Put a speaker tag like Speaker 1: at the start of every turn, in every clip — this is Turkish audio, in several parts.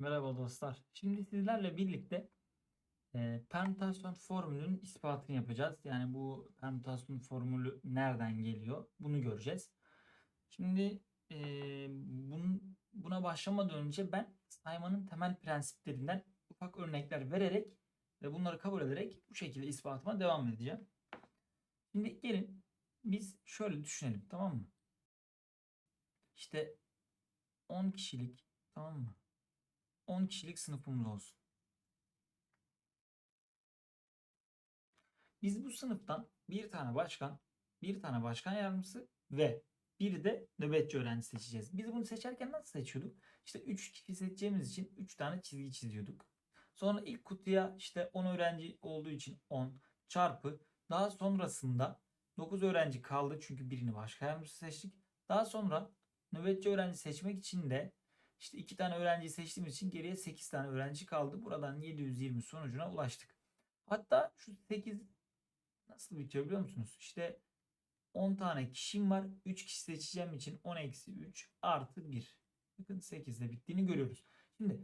Speaker 1: Merhaba dostlar. Şimdi sizlerle birlikte e, permütasyon formülünün ispatını yapacağız. Yani bu permütasyon formülü nereden geliyor? Bunu göreceğiz. Şimdi e, bunun, buna başlamadan önce ben saymanın temel prensiplerinden ufak örnekler vererek ve bunları kabul ederek bu şekilde ispatıma devam edeceğim. Şimdi gelin biz şöyle düşünelim tamam mı? İşte 10 kişilik tamam mı? 10 kişilik sınıfımız olsun. Biz bu sınıftan bir tane başkan, bir tane başkan yardımcısı ve bir de nöbetçi öğrenci seçeceğiz. Biz bunu seçerken nasıl seçiyorduk? İşte 3 kişi seçeceğimiz için 3 tane çizgi çiziyorduk. Sonra ilk kutuya işte 10 öğrenci olduğu için 10 çarpı daha sonrasında 9 öğrenci kaldı çünkü birini başka yardımcısı seçtik. Daha sonra nöbetçi öğrenci seçmek için de işte 2 tane öğrenciyi seçtiğimiz için geriye 8 tane öğrenci kaldı. Buradan 720 sonucuna ulaştık. Hatta şu 8 nasıl bitiyor biliyor musunuz? İşte 10 tane kişim var. 3 kişi seçeceğim için 10 eksi 3 artı 1. Bakın 8'de bittiğini görüyoruz. Şimdi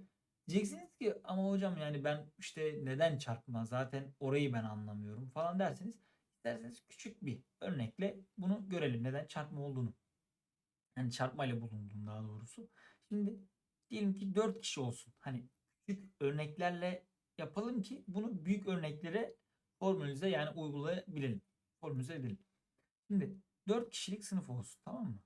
Speaker 1: diyeceksiniz ki ama hocam yani ben işte neden çarpma zaten orayı ben anlamıyorum falan derseniz isterseniz küçük bir örnekle bunu görelim. Neden çarpma olduğunu. Yani çarpmayla bulunduğunu daha doğrusu. Şimdi diyelim ki 4 kişi olsun. Hani küçük örneklerle yapalım ki bunu büyük örneklere formülize yani uygulayabilelim. Formülize edelim. Şimdi 4 kişilik sınıf olsun tamam mı?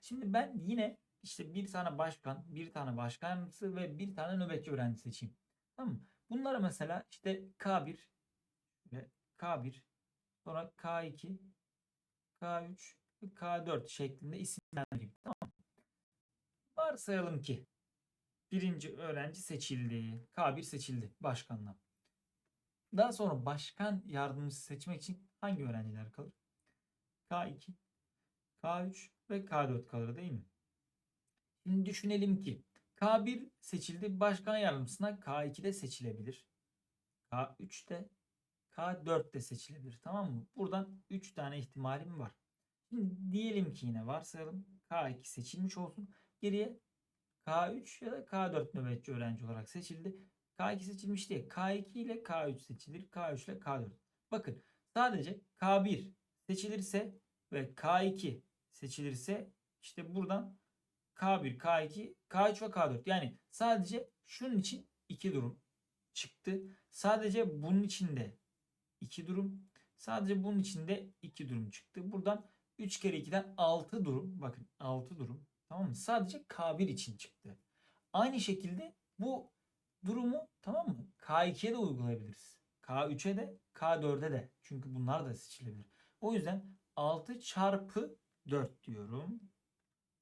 Speaker 1: Şimdi ben yine işte bir tane başkan, bir tane başkan yardımcısı ve bir tane nöbetçi öğrenci seçeyim. Tamam mı? Bunlara mesela işte K1 ve K1 sonra K2 K3 ve K4 şeklinde isimlendireyim. Tamam mı? Varsayalım ki birinci öğrenci seçildi. K1 seçildi başkanla. Daha sonra başkan yardımcısı seçmek için hangi öğrenciler kalır? K2, K3 ve K4 kalır değil mi? Şimdi düşünelim ki K1 seçildi. Başkan yardımcısına K2 de seçilebilir. K3 de K4 de seçilebilir. Tamam mı? Buradan 3 tane ihtimalim var. Şimdi diyelim ki yine varsayalım K2 seçilmiş olsun. Geriye K3 ya da K4 nöbetçi öğrenci olarak seçildi. K2 seçilmiş diye K2 ile K3 seçilir. K3 ile K4. Bakın sadece K1 seçilirse ve K2 seçilirse işte buradan K1, K2, K3 ve K4. Yani sadece şunun için iki durum çıktı. Sadece bunun için de iki durum. Sadece bunun için de iki durum çıktı. Buradan 3 kere 2'den 6 durum. Bakın 6 durum. Tamam mı? Sadece K1 için çıktı. Aynı şekilde bu durumu tamam mı? K2'ye de uygulayabiliriz. K3'e de K4'e de. Çünkü bunlar da seçilebilir. O yüzden 6 çarpı 4 diyorum.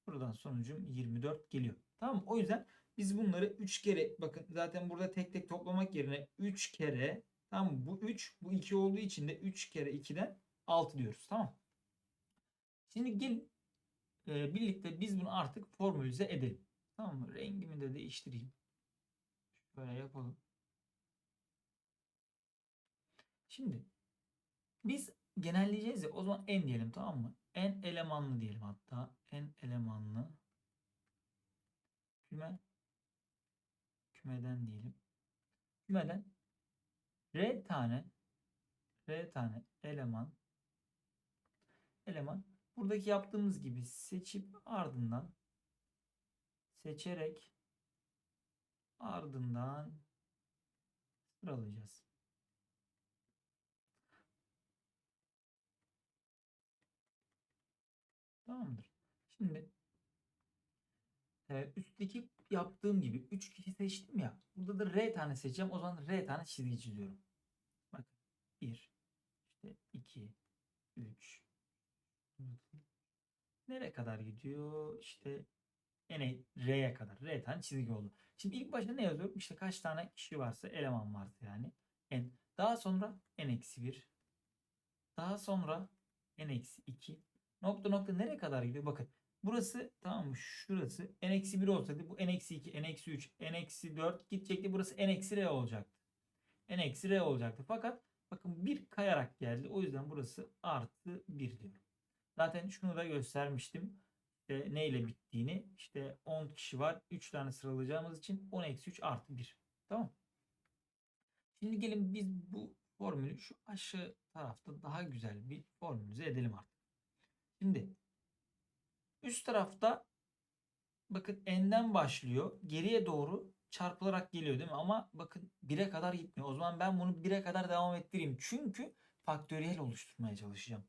Speaker 1: Buradan sonucum 24 geliyor. Tamam mı? O yüzden biz bunları 3 kere bakın zaten burada tek tek toplamak yerine 3 kere tamam mı? Bu 3 bu 2 olduğu için de 3 kere 2'den 6 diyoruz. Tamam Şimdi gelin e, birlikte biz bunu artık formülize edelim. Tamam mı? Rengimi de değiştireyim. Böyle yapalım. Şimdi biz genelleyeceğiz ya o zaman n diyelim tamam mı? n elemanlı diyelim hatta. n elemanlı küme kümeden diyelim. Kümeden r tane r tane eleman eleman buradaki yaptığımız gibi seçip ardından seçerek ardından sıralayacağız. Tamamdır. Şimdi e, üstteki yaptığım gibi 3 kişi seçtim ya. Burada da R tane seçeceğim. O zaman R tane çizgi çiziyorum. Bakın 1 işte 2 3 Nereye kadar gidiyor? İşte N'e R'ye kadar. R tane çizgi oldu. Şimdi ilk başta ne yazıyorum? İşte kaç tane kişi varsa eleman varsa yani. N. Daha sonra N-1. Daha sonra N-2. Nokta nokta nereye kadar gidiyor? Bakın burası tamam mı? Şurası N-1 olsaydı bu N-2, N-3, N-4 gidecekti. Burası N-R olacaktı. N-R olacaktı. Fakat bakın bir kayarak geldi. O yüzden burası artı 1 diyorum. Zaten şunu da göstermiştim. e, ne bittiğini işte 10 kişi var. 3 tane sıralayacağımız için 10 eksi 3 artı 1. Tamam. Şimdi gelin biz bu formülü şu aşağı tarafta daha güzel bir formülize edelim artık. Şimdi üst tarafta bakın n'den başlıyor. Geriye doğru çarpılarak geliyor değil mi? Ama bakın 1'e kadar gitmiyor. O zaman ben bunu 1'e kadar devam ettireyim. Çünkü faktöriyel oluşturmaya çalışacağım.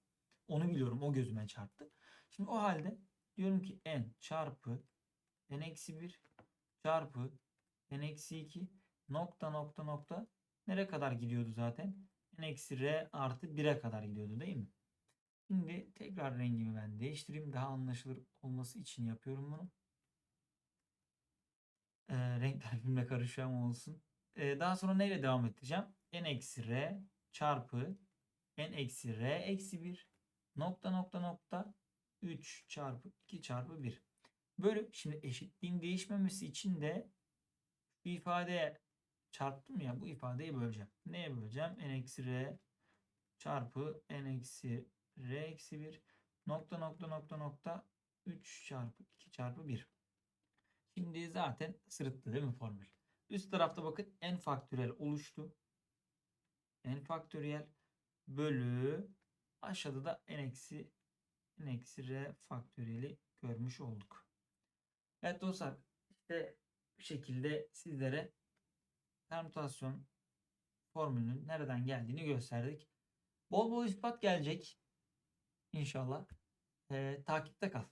Speaker 1: Onu biliyorum. O gözüme çarptı. Şimdi o halde diyorum ki n çarpı n eksi 1 çarpı n eksi 2 nokta nokta nokta nereye kadar gidiyordu zaten? n eksi r artı 1'e kadar gidiyordu değil mi? Şimdi tekrar rengimi ben değiştireyim. Daha anlaşılır olması için yapıyorum bunu. Ee, renkler birbirine karışıyor ama olsun. Ee, daha sonra neyle devam edeceğim? n eksi r çarpı n eksi r eksi 1 nokta nokta nokta 3 çarpı 2 çarpı 1. Bölüp şimdi eşitliğin değişmemesi için de bu ifadeye çarptım ya bu ifadeyi böleceğim. Neye böleceğim? n eksi r çarpı n eksi r eksi 1 nokta nokta nokta nokta 3 çarpı 2 çarpı 1. Şimdi zaten sırıttı değil mi formül? Üst tarafta bakın n faktöriyel oluştu. n faktöriyel bölü aşağıda da n eksi n eksi r faktöriyeli görmüş olduk. Evet dostlar işte bu şekilde sizlere permütasyon formülünün nereden geldiğini gösterdik. Bol bol ispat gelecek. İnşallah. Ee, takipte kal.